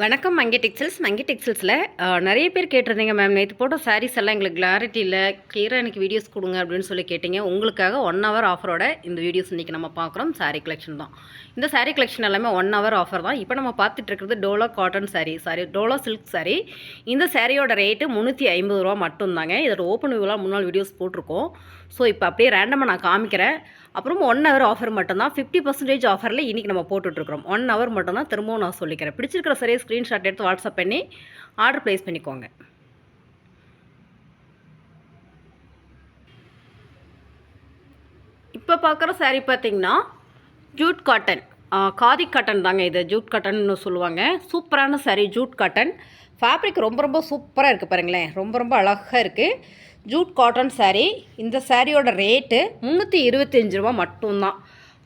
வணக்கம் மங்கி டெக்ஸ்டைல்ஸ். மங்கி டெக்ஸ்டைல்ஸில் நிறைய பேர் கேட்டிருந்தீங்க மேம். நேற்று போட்ட சாரீஸ் எல்லாம் எங்களுக்கு கிளாரிட்டி இல்லை. கிளியராக எனக்கு வீடியோஸ் கொடுங்க அப்படின்னு சொல்லி கேட்டிங்க. உங்களுக்காக ஒன் ஹவர் ஆஃபரோட இந்த வீடியோஸ் இன்றைக்கி நம்ம பார்க்குறோம். சாரீ கலெக்ஷன் தான். இந்த சாரீ கலெக்ஷன் எல்லாமே ஒன் ஹவர் ஆஃபர் தான். இப்போ நம்ம பார்த்துட்டு இருக்கிறது டோலோ காட்டன் சாரீ சாரி டோலோ சில்க் சாரீ இந்த சாரியோட ரேட்டு முந்நூற்றி ஐம்பது ரூபா மட்டும்தாங்க. இதோட ஓப்பன் வியூலாம் முன்னாள் வீடியோஸ் போட்டிருக்கோம். ஸோ இப்போ அப்படியே ரேண்டமாக நான் காமிக்கிறேன். அப்புறம் ஒன் ஹவர் ஆஃபர் மட்டும்தான். ஃபிஃப்டி பர்சன்டேஜ் ஆஃபரில் இன்றைக்கி நம்ம போட்டுட்ருக்கிறோம். ஒன் ஹவர் மட்டும்தான் திரும்பவும் நான் சொல்லிக்கிறேன். பிடிச்சிருக்கிற சரியாக ஸ்க்ரீன்ஷாட் எடுத்து வாட்ஸ்அப் பண்ணி ஆர்டர் ப்ளேஸ் பண்ணிக்கோங்க. இப்போ பார்க்குற saree பார்த்தீங்கன்னா ஜூட் காட்டன் காதி காட்டன் தாங்க இது. ஜூட் காட்டன்னு சொல்லுவாங்க. சூப்பரான சேரீ ஜூட் காட்டன் ஃபேப்ரிக் ரொம்ப ரொம்ப சூப்பராக இருக்குது பாருங்களேன். ரொம்ப ரொம்ப அழகாக இருக்குது ஜூட் காட்டன் சாரீ இந்த சாரியோட ரேட்டு முந்நூற்றி இருபத்தஞ்சி ரூபா மட்டும்தான்.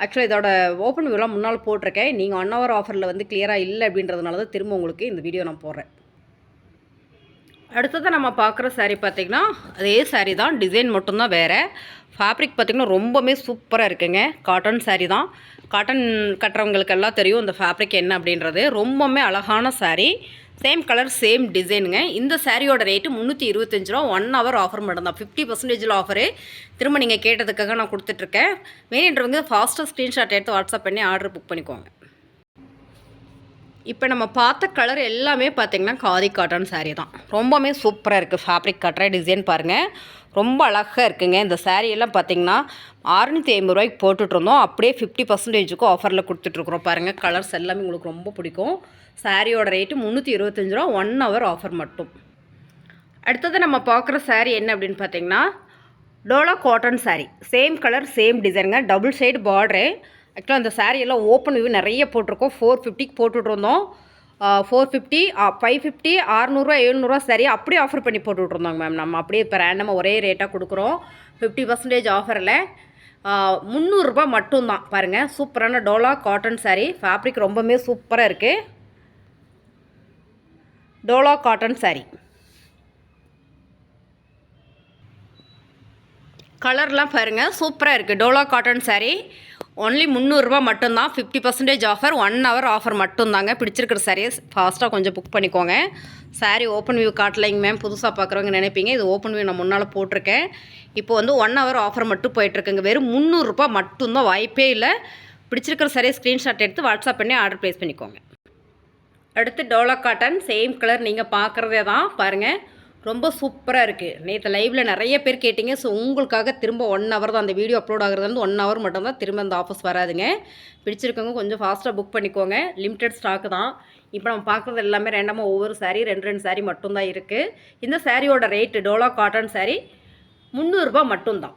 ஆக்சுவலாக இதோட ஓப்பன் வியூலாம் முன்னால் போட்டிருக்கேன். நீங்கள் ஒன் ஹவர் ஆஃபரில் வந்து கிளியராக இல்லை அப்படின்றதுனால தான் திரும்ப உங்களுக்கு இந்த வீடியோ நான் போடுறேன். அடுத்ததாக நம்ம பார்க்குற சாரீ பார்த்திங்கன்னா அதே சாரீ தான். டிசைன் மட்டும்தான் வேறு. ஃபேப்ரிக் பார்த்திங்கன்னா ரொம்பவுமே சூப்பராக இருக்குங்க. காட்டன் சாரீ தான். காட்டன் கட்டுறவங்களுக்கெல்லாம் தெரியும் இந்த ஃபேப்ரிக் என்ன அப்படின்றது. ரொம்பவுமே அழகான சாரீ சேம் கலர் சேம் டிசைனுங்க இந்த சாரியோட ரேட்டு முந்நூற்றி இருபத்தஞ்சு ரூபா ஒன் ஹவர் ஆஃபர் மட்டும்தான். ஃபிஃப்டி பர்சன்டேஜில் ஆஃபரு திரும்ப நீங்கள் கேட்டதுக்காக நான் கொடுத்துட்ருக்கேன் வேணுன்றவங்க ஃபாஸ்ட்டாக ஸ்க்ரீன்ஷாட் எடுத்து வாட்ஸ்அப் பண்ணி ஆர்டர் புக் பண்ணிக்கோங்க. இப்போ நம்ம பார்த்த கலர் எல்லாமே பார்த்திங்கன்னா காதி காட்டன் சாரீ தான். ரொம்பவுமே சூப்பராக இருக்குது ஃபேப்ரிக் காட்டுற டிசைன் பாருங்கள் ரொம்ப அழகாக இருக்குங்க. இந்த saree பார்த்திங்கன்னா பார்த்தீங்கன்னா அறுநூற்றி ஐம்பது ரூபாய்க்கு போட்டுட்ருந்தோம் அப்படியே ஃபிஃப்டி பர்சன்டேஜுக்கும் ஆஃபரில் கொடுத்துட்ருக்குறோம் பாருங்கள் கலர்ஸ் எல்லாமே உங்களுக்கு ரொம்ப பிடிக்கும். சாரியோட ரேட்டு முந்நூற்றி இருபத்தஞ்சி ரூபா ஒன் ஹவர் ஆஃபர் மட்டும். அடுத்தது நம்ம பார்க்குற saree என்ன அப்படின்னு பார்த்தீங்கன்னா Dola cotton sari same colour same டிசைனுங்க double side border ஆக்சுவலாக அந்த saree எல்லாம் ஓப்பன் வியூ நிறைய போட்டிருக்கோம். ஃபோர் ஃபிஃப்டிக்கு போட்டுட்ருந்தோம் ஃபோர் ஃபிஃப்டி ஃபைவ் ஃபிஃப்டி அறநூறுவா எழுநூறுவா சரி அப்படியே ஆஃபர் பண்ணி போட்டுட்ருந்தோங்க மேம் நம்ம அப்படியே இப்போ ரேண்டமாக ஒரே ரேட்டாக கொடுக்குறோம். ஃபிஃப்டி பர்சன்டேஜ் ஆஃபரில் முந்நூறுரூபா மட்டும்தான். பாருங்கள் சூப்பரான டோலா காட்டன் saree. ஃபேப்ரிக் ரொம்பவுமே சூப்பராக இருக்குது டோலா காட்டன் saree. கலர்லாம் பாருங்கள் சூப்பராக இருக்குது டோலா காட்டன் saree. ஒன்லி முந்நூறுரூவா மட்டும்தான். Fifty percentage offer one hour offer மட்டும்தாங்க. பிடிச்சிருக்கிற சாரியை ஃபாஸ்ட்டாக கொஞ்சம் புக் பண்ணிக்கோங்க. Saree ஓப்பன் வியூ காட்டலைங்க மேம் புதுசாக பார்க்குறவங்க நினைப்பீங்க. இது ஓப்பன் வியூ நான் முன்னால் போட்டிருக்கேன். இப்போ வந்து ஒன் ஹவர் ஆஃபர் மட்டும் போயிட்டுருக்குங்க. வெறும் முந்நூறுரூபா மட்டும்தான். வாய்ப்பே இல்லை. பிடிச்சிருக்கிற சாரியை ஸ்க்ரீன்ஷாட் எடுத்து வாட்ஸ்அப் பண்ணி ஆர்டர் ப்ளேஸ் பண்ணிக்கோங்க. அடுத்து டோலா காட்டன் சேம் கலர் நீங்கள் பார்க்குறதே தான். பாருங்கள் ரொம்ப சூப்பராக இருக்குது நேற்று லைவில் நிறைய பேர் கேட்டிங்க. ஸோ உங்களுக்காக திரும்ப ஒன் ஹவர் தான் அந்த வீடியோ அப்லோட் ஆகிறது வந்து ஒன் ஹவர் மட்டும்தான் திரும்ப அந்த ஆஃபர்ஸ் வராதுங்க. பிடிச்சிருக்கவங்க கொஞ்சம் ஃபாஸ்ட்டாக புக் பண்ணிக்கோங்க. லிமிட்டட் ஸ்டாக் தான். இப்போ நம்ம பார்க்குறது எல்லாமே ரெண்டாமல் ஒவ்வொரு saree ரெண்டு ரெண்டு saree மட்டும்தான் இருக்குது இந்த சாரியோட ரேட்டு டோலா காட்டன் saree முந்நூறுரூபா மட்டும்தான்.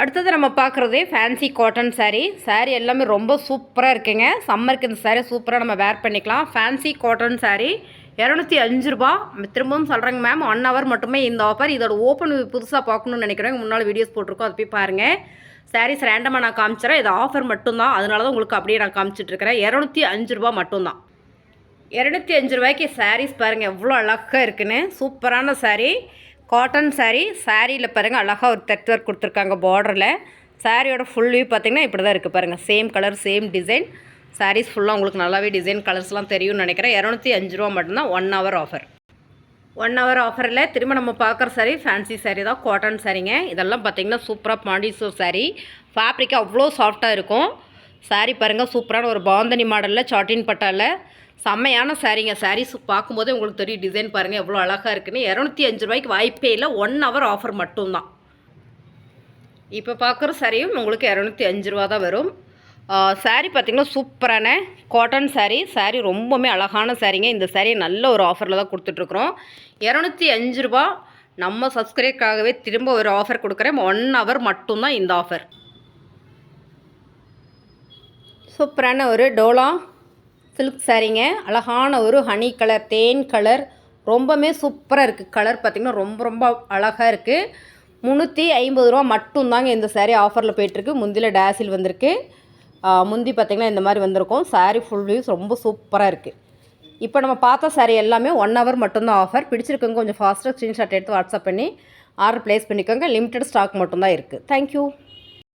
அடுத்தது நம்ம பார்க்குறது ஃபேன்சி காட்டன் சாரீ சாரீ எல்லாமே ரொம்ப சூப்பராக இருக்குங்க. சம்மருக்கு இந்த சாரீ சூப்பராக நம்ம வேர் பண்ணிக்கலாம். ஃபேன்சி காட்டன் சாரீ இரநூத்தி அஞ்சு ரூபா. திரும்பவும் சொல்கிறேங்க மேம் ஒன் ஹவர் மட்டுமே இந்த ஆஃபர் இதோட ஓப்பன் புதுசாக பார்க்கணுன்னு நினைக்கிறேன் முன்னால் வீடியோஸ் போட்டிருக்கோம். அதை போய் பாருங்கள் சாரீஸ் ரேண்டமாக நான் காமிச்சிடறேன் இது ஆஃபர் மட்டும்தான். அதனால தான் உங்களுக்கு அப்படியே நான் காமிச்சிட்ருக்கிறேன் இரநூத்தி அஞ்சு ரூபா மட்டும்தான். இரநூத்தி அஞ்சு ரூபாய்க்கு சாரீஸ் பாருங்கள் எவ்வளோ அழகாக இருக்குன்னு. சூப்பரான சாரீ காட்டன் சாரீ சாரியில் பாருங்கள் அழகாக ஒரு தட் ஒர்க் கொடுத்துருக்காங்க பார்டரில் சாரியோட ஃபுல் வியூ பார்த்தீங்கன்னா இப்படி தான் இருக்குது பாருங்கள் same colour same design saris ஃபுல்லாக உங்களுக்கு நல்லாவே டிசைன் கலர்ஸ்லாம் தெரியும்னு நினைக்கிறேன். இரநூத்தி அஞ்சு ரூபா மட்டும்தான் one hour offer one hour ஆஃபரில் திரும்ப நம்ம பார்க்குற சாரீ ஃபேன்சி சாரீ தான் காட்டன் சாரீங்க இதெல்லாம் பார்த்தீங்கன்னா சூப்பராக பாண்டிசூர் சாரீ ஃபேப்ரிக் அவ்வளோ சாஃப்டாக இருக்கும். சாரீ பாருங்கள் சூப்பரான ஒரு பாந்தனி மாடலில் சாட்டின் பட்டாவில் செம்மையான சாரீங்க சாரீஸ் பார்க்கும்போதே உங்களுக்கு தெரியும் டிசைன் பாருங்கள் எவ்வளோ அழகாக இருக்குன்னு. இரநூத்தி அஞ்சு ரூபாய்க்கு வாய்ப்பே இல்லை ஒன் ஹவர் ஆஃபர் மட்டும்தான். இப்போ பார்க்குற சாரியும் உங்களுக்கு இரநூத்தி அஞ்சு ரூபா தான் வரும். சாரீ பார்த்திங்கன்னா சூப்பரான காட்டன் சாரீ சாரீ ரொம்பவுமே அழகான சாரீங்க இந்த சாரியை நல்ல ஒரு ஆஃபரில் தான் கொடுத்துட்ருக்குறோம். இரநூத்தி அஞ்சு ரூபா நம்ம சப்ஸ்கிரைப்காகவே திரும்ப ஒரு ஆஃபர் கொடுக்குறேன். ஒன் ஹவர் மட்டும்தான் இந்த ஆஃபர் சூப்பரான ஒரு டோலா சில்க் சாரீங்க அழகான ஒரு ஹனி கலர் தேன் கலர் ரொம்பவுமே சூப்பராக இருக்குது கலர் பார்த்திங்கன்னா ரொம்ப ரொம்ப அழகாக இருக்குது முந்நூற்றி ஐம்பது ரூபா மட்டும்தாங்க இந்த சாரீ ஆஃபரில் போயிட்டுருக்கு முந்தியில் டேஸில் வந்திருக்கு. முந்தி பார்த்திங்கன்னா இந்த மாதிரி வந்திருக்கும். Saree ஃபுல் வியூஸ் ரொம்ப சூப்பராக இருக்குது இப்போ நம்ம பார்த்த saree எல்லாமே ஒன் ஹவர் மட்டும்தான் ஆஃபர் பிடிச்சிருக்கவங்க கொஞ்சம் ஃபாஸ்ட்டாக ஸ்க்ரீன்ஷாட் எடுத்து வாட்ஸ்அப் பண்ணி ஆர்டர் ப்ளேஸ் பண்ணிக்கோங்க. லிமிட்டட் ஸ்டாக் மட்டும்தான் இருக்குது தேங்க்யூ